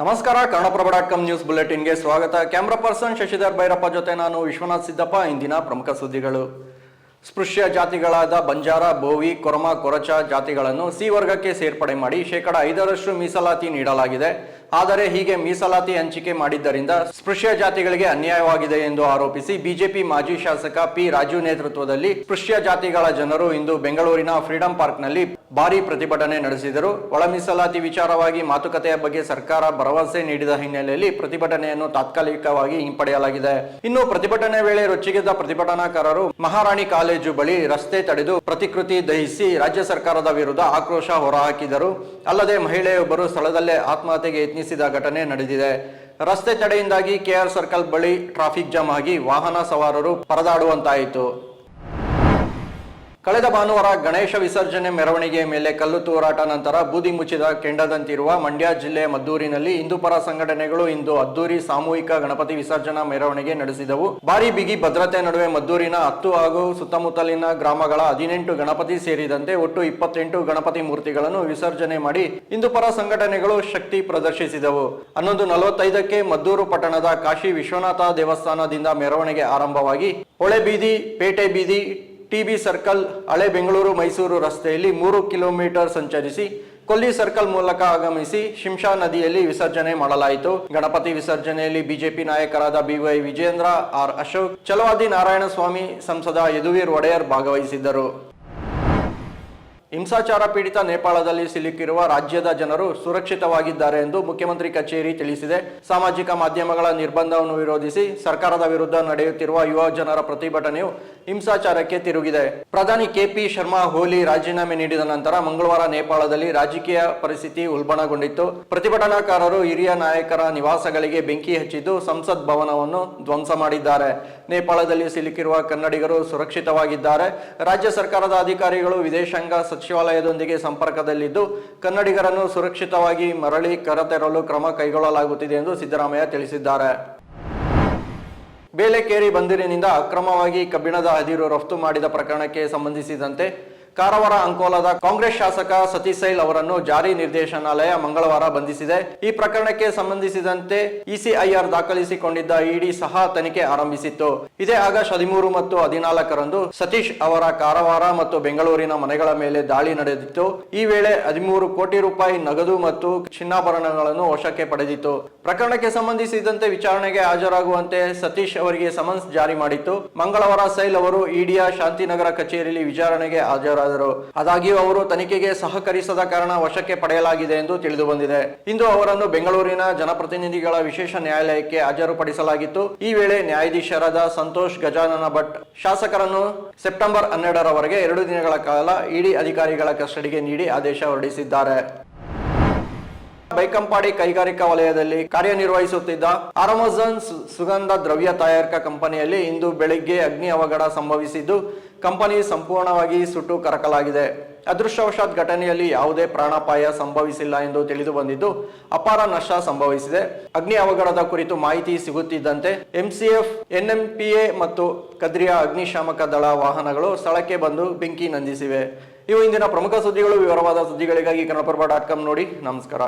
ನಮಸ್ಕಾರ, Kannadaprabha dot com news ಬುಲೆಟಿನ್ಗೆ ಸ್ವಾಗತ. ಕ್ಯಾಮ್ರಾ ಪರ್ಸನ್ ಶಶಿಧರ್ ಭೈರಪ್ಪ ಜೊತೆ ನಾನು ವಿಶ್ವನಾಥ್ ಸಿದ್ದಪ್ಪ, ಇಂದಿನ ಪ್ರಮುಖ ಸುದ್ದಿಗಳು. ಸ್ಪೃಶ್ಯ ಜಾತಿಗಳಾದ ಬಂಜಾರ, ಬೋವಿ, ಕೊರಮ, ಕೊರಚ ಜಾತಿಗಳನ್ನು ಸಿ ವರ್ಗಕ್ಕೆ ಸೇರ್ಪಡೆ ಮಾಡಿ ಶೇಕಡ ಐದರಷ್ಟು ಮೀಸಲಾತಿ ನೀಡಲಾಗಿದೆ. ಆದರೆ ಹೀಗೆ ಮೀಸಲಾತಿ ಹಂಚಿಕೆ ಮಾಡಿದ್ದರಿಂದ ಸ್ಪೃಶ್ಯ ಜಾತಿಗಳಿಗೆ ಅನ್ಯಾಯವಾಗಿದೆ ಎಂದು ಆರೋಪಿಸಿ ಬಿಜೆಪಿ ಮಾಜಿ ಶಾಸಕ ಪಿ ರಾಜು ನೇತೃತ್ವದಲ್ಲಿ ಸ್ಪೃಶ್ಯ ಜಾತಿಗಳ ಜನರು ಇಂದು ಬೆಂಗಳೂರಿನ ಫ್ರೀಡಂ ಪಾರ್ಕ್ನಲ್ಲಿ ಭಾರಿ ಪ್ರತಿಭಟನೆ ನಡೆಸಿದರು. ಒಳ ಮೀಸಲಾತಿ ವಿಚಾರವಾಗಿ ಮಾತುಕತೆಯ ಬಗ್ಗೆ ಸರ್ಕಾರ ಭರವಸೆ ನೀಡಿದ ಹಿನ್ನೆಲೆಯಲ್ಲಿ ಪ್ರತಿಭಟನೆಯನ್ನು ತಾತ್ಕಾಲಿಕವಾಗಿ ಹಿಂಪಡೆಯಲಾಗಿದೆ. ಇನ್ನು ಪ್ರತಿಭಟನೆ ವೇಳೆ ರೊಚ್ಚಿಗೆದ್ದ ಪ್ರತಿಭಟನಾಕಾರರು ಮಹಾರಾಣಿ ಕಾಲೇಜು ಬಳಿ ರಸ್ತೆ ತಡೆದು ಪ್ರತಿಕೃತಿ ದಹಿಸಿ ರಾಜ್ಯ ಸರ್ಕಾರದ ವಿರುದ್ಧ ಆಕ್ರೋಶ ಹೊರಹಾಕಿದರು. ಅಲ್ಲದೆ ಮಹಿಳೆಯೊಬ್ಬರು ಸ್ಥಳದಲ್ಲೇ ಆತ್ಮಹತ್ಯೆಗೆ ಯತ್ನಿಸಿದ ಘಟನೆ ನಡೆದಿದೆ. ರಸ್ತೆ ತಡೆಯಿಂದಾಗಿ ಕೆಆರ್ ಸರ್ಕಲ್ ಬಳಿ ಟ್ರಾಫಿಕ್ ಜಾಮ್ ಆಗಿ ವಾಹನ ಸವಾರರು ಪರದಾಡುವಂತಾಯಿತು. ಕಳೆದ ಭಾನುವಾರ ಗಣೇಶ ವಿಸರ್ಜನೆ ಮೆರವಣಿಗೆ ಮೇಲೆ ಕಲ್ಲು ತೂರಾಟ ನಂತರ ಬೂದಿ ಮುಚ್ಚಿದ ಕೆಂಡದಂತಿರುವ ಮಂಡ್ಯ ಜಿಲ್ಲೆ ಮದ್ದೂರಿನಲ್ಲಿ ಹಿಂದೂಪರ ಸಂಘಟನೆಗಳು ಇಂದು ಅದ್ದೂರಿ ಸಾಮೂಹಿಕ ಗಣಪತಿ ವಿಸರ್ಜನಾ ಮೆರವಣಿಗೆ ನಡೆಸಿದವು. ಭಾರಿ ಬಿಗಿ ಭದ್ರತೆ ನಡುವೆ ಮದ್ದೂರಿನ ಹತ್ತು ಹಾಗೂ ಸುತ್ತಮುತ್ತಲಿನ ಗ್ರಾಮಗಳ ಹದಿನೆಂಟು ಗಣಪತಿ ಸೇರಿದಂತೆ ಒಟ್ಟು ಇಪ್ಪತ್ತೆಂಟು ಗಣಪತಿ ಮೂರ್ತಿಗಳನ್ನು ವಿಸರ್ಜನೆ ಮಾಡಿ ಹಿಂದೂಪರ ಸಂಘಟನೆಗಳು ಶಕ್ತಿ ಪ್ರದರ್ಶಿಸಿದವು. ಹನ್ನೊಂದು ನಲವತ್ತೈದಕ್ಕೆ ಮದ್ದೂರು ಪಟ್ಟಣದ ಕಾಶಿ ವಿಶ್ವನಾಥ ದೇವಸ್ಥಾನದಿಂದ ಮೆರವಣಿಗೆ ಆರಂಭವಾಗಿ ಹೊಳೆ ಬೀದಿ, ಪೇಟೆ ಬೀದಿ ಟಿಬಿ ಸರ್ಕಲ್ ಹಳೆ ಬೆಂಗಳೂರು ಮೈಸೂರು ರಸ್ತೆಯಲ್ಲಿ ಮೂರು ಕಿಲೋಮೀಟರ್ ಸಂಚರಿಸಿ ಕೊಲ್ಲಿ ಸರ್ಕಲ್ ಮೂಲಕ ಆಗಮಿಸಿ ಶಿಂಷಾ ನದಿಯಲ್ಲಿ ವಿಸರ್ಜನೆ ಮಾಡಲಾಯಿತು. ಗಣಪತಿ ವಿಸರ್ಜನೆಯಲ್ಲಿ ಬಿಜೆಪಿ ನಾಯಕರಾದ ಬಿವೈ ವಿಜೇಂದ್ರ ಆರ್ ಅಶೋಕ್ ಚಲವಾದಿ ನಾರಾಯಣಸ್ವಾಮಿ ಸಂಸದ ಯದುವೀರ್ ಒಡೆಯರ್ ಭಾಗವಹಿಸಿದ್ದರು. ಹಿಂಸಾಚಾರ ಪೀಡಿತ ನೇಪಾಳದಲ್ಲಿ ಸಿಲುಕಿರುವ ರಾಜ್ಯದ ಜನರು ಸುರಕ್ಷಿತವಾಗಿದ್ದಾರೆ ಎಂದು ಮುಖ್ಯಮಂತ್ರಿ ಕಚೇರಿ ತಿಳಿಸಿದೆ. ಸಾಮಾಜಿಕ ಮಾಧ್ಯಮಗಳ ನಿರ್ಬಂಧವನ್ನು ವಿರೋಧಿಸಿ ಸರ್ಕಾರದ ವಿರುದ್ಧ ನಡೆಯುತ್ತಿರುವ ಯುವ ಜನರ ಪ್ರತಿಭಟನೆಯು ಹಿಂಸಾಚಾರಕ್ಕೆ ತಿರುಗಿದೆ. ಪ್ರಧಾನಿ ಕೆಪಿ ಶರ್ಮಾ ಹೋಲಿ ರಾಜೀನಾಮೆ ನೀಡಿದ ನಂತರ ಮಂಗಳವಾರ ನೇಪಾಳದಲ್ಲಿ ರಾಜಕೀಯ ಪರಿಸ್ಥಿತಿ ಉಲ್ಬಣಗೊಂಡಿತ್ತು. ಪ್ರತಿಭಟನಾಕಾರರು ಹಿರಿಯ ನಾಯಕರ ನಿವಾಸಗಳಿಗೆ ಬೆಂಕಿ ಹಚ್ಚಿದ್ದು ಸಂಸತ್ ಭವನವನ್ನು ಧ್ವಂಸ ಮಾಡಿದ್ದಾರೆ. ನೇಪಾಳದಲ್ಲಿ ಸಿಲುಕಿರುವ ಕನ್ನಡಿಗರು ಸುರಕ್ಷಿತವಾಗಿದ್ದಾರೆ. ರಾಜ್ಯ ಸರ್ಕಾರದ ಅಧಿಕಾರಿಗಳು ವಿದೇಶಾಂಗ ಸಚಿವಾಲಯದೊಂದಿಗೆ ಸಂಪರ್ಕದಲ್ಲಿದ್ದು, ಕನ್ನಡಿಗರನ್ನು ಸುರಕ್ಷಿತವಾಗಿ ಮರಳಿ ಕರೆತರಲು ಕ್ರಮ ಕೈಗೊಳ್ಳಲಾಗುತ್ತಿದೆ ಎಂದು ಸಿದ್ದರಾಮಯ್ಯ ತಿಳಿಸಿದ್ದಾರೆ. ಬೇಲೆಕೇರಿ ಬಂದಿರಿನಿಂದ ಅಕ್ರಮವಾಗಿ ಕಬ್ಬಿಣದ ಅದಿರು ರಫ್ತು ಮಾಡಿದ ಪ್ರಕರಣಕ್ಕೆ ಸಂಬಂಧಿಸಿದಂತೆ ಕಾರವಾರ ಅಂಕೋಲದ ಕಾಂಗ್ರೆಸ್ ಶಾಸಕ ಸತೀಶ್ ಸೈಲ್ ಅವರನ್ನು ಜಾರಿ ನಿರ್ದೇಶನಾಲಯ ಮಂಗಳವಾರ ಬಂಧಿಸಿದೆ. ಈ ಪ್ರಕರಣಕ್ಕೆ ಸಂಬಂಧಿಸಿದಂತೆ ಇಸಿಐಆರ್ ದಾಖಲಿಸಿಕೊಂಡಿದ್ದ ಇಡಿ ಸಹ ತನಿಖೆ ಆರಂಭಿಸಿತ್ತು. ಇದೇ ಆಗಸ್ಟ್ ಹದಿಮೂರು ಮತ್ತು ಹದಿನಾಲ್ಕರಂದು ಸತೀಶ್ ಅವರ ಕಾರವಾರ ಮತ್ತು ಬೆಂಗಳೂರಿನ ಮನೆಗಳ ಮೇಲೆ ದಾಳಿ ನಡೆದಿತ್ತು. ಈ ವೇಳೆ ಹದಿಮೂರು ಕೋಟಿ ರೂಪಾಯಿ ನಗದು ಮತ್ತು ಚಿನ್ನಾಭರಣಗಳನ್ನು ವಶಕ್ಕೆ ಪಡೆದಿತ್ತು. ಪ್ರಕರಣಕ್ಕೆ ಸಂಬಂಧಿಸಿದಂತೆ ವಿಚಾರಣೆಗೆ ಹಾಜರಾಗುವಂತೆ ಸತೀಶ್ ಅವರಿಗೆ ಸಮನ್ಸ್ ಜಾರಿ ಮಾಡಿತ್ತು. ಮಂಗಳವಾರ ಸೈಲ್ ಅವರು ಇಡಿಯ ಶಾಂತಿನಗರ ಕಚೇರಿಯಲ್ಲಿ ವಿಚಾರಣೆಗೆ ಹಾಜರಾದರು ಆದಾಗ್ಯೂ ಅವರು ತನಿಖೆಗೆ ಸಹಕರಿಸದ ಕಾರಣ ವಶಕ್ಕೆ ಪಡೆಯಲಾಗಿದೆ ಎಂದು ತಿಳಿದು ಬಂದಿದೆ. ಇಂದು ಅವರನ್ನು ಬೆಂಗಳೂರಿನ ಜನಪ್ರತಿನಿಧಿಗಳ ವಿಶೇಷ ನ್ಯಾಯಾಲಯಕ್ಕೆ ಹಾಜರುಪಡಿಸಲಾಗಿತ್ತು. ಈ ವೇಳೆ ನ್ಯಾಯಾಧೀಶರಾದ ಸಂತೋಷ್ ಗಜಾನನ ಭಟ್, ಶಾಸಕರನ್ನು ಸೆಪ್ಟೆಂಬರ್ ಹನ್ನೆರಡರವರೆಗೆ ಎರಡು ದಿನಗಳ ಕಾಲ ಇಡಿ ಅಧಿಕಾರಿಗಳ ಕಸ್ಟಡಿಗೆ ನೀಡಿ ಆದೇಶ ಹೊರಡಿಸಿದ್ದಾರೆ. ಬೈಕಂಪಾಡಿ ಕೈಗಾರಿಕಾ ವಲಯದಲ್ಲಿ ಕಾರ್ಯನಿರ್ವಹಿಸುತ್ತಿದ್ದ ಆರಮಜನ್ ಸುಗಂಧ ದ್ರವ್ಯ ತಯಾರಕ ಕಂಪನಿಯಲ್ಲಿ ಇಂದು ಬೆಳಿಗ್ಗೆ ಅಗ್ನಿ ಅವಘಡ ಸಂಭವಿಸಿದ್ದು, ಕಂಪನಿ ಸಂಪೂರ್ಣವಾಗಿ ಸುಟ್ಟು ಕರಕಲಾಗಿದೆ. ಅದೃಷ್ಟವಶಾತ್ ಘಟನೆಯಲ್ಲಿ ಯಾವುದೇ ಪ್ರಾಣಾಪಾಯ ಸಂಭವಿಸಿಲ್ಲ ಎಂದು ತಿಳಿದು ಬಂದಿದ್ದು ಅಪಾರ ನಷ್ಟ ಸಂಭವಿಸಿದೆ. ಅಗ್ನಿ ಅವಘಡದ ಕುರಿತು ಮಾಹಿತಿ ಸಿಗುತ್ತಿದ್ದಂತೆ ಎಂಸಿಎಫ್ ಎನ್ಎಂಪಿಎ ಮತ್ತು ಕದ್ರಿಯ ಅಗ್ನಿಶಾಮಕ ದಳ ವಾಹನಗಳು ಸ್ಥಳಕ್ಕೆ ಬಂದು ಬೆಂಕಿ ನಂದಿಸಿವೆ. ಇವು ಇಂದಿನ ಪ್ರಮುಖ ಸುದ್ದಿಗಳು. ವಿವರವಾದ ಸುದ್ದಿಗಳಿಗಾಗಿ ಕನ್ನಡಪ್ರಭ ಡಾಟ್ ಕಾಮ್ ನೋಡಿ. ನಮಸ್ಕಾರ.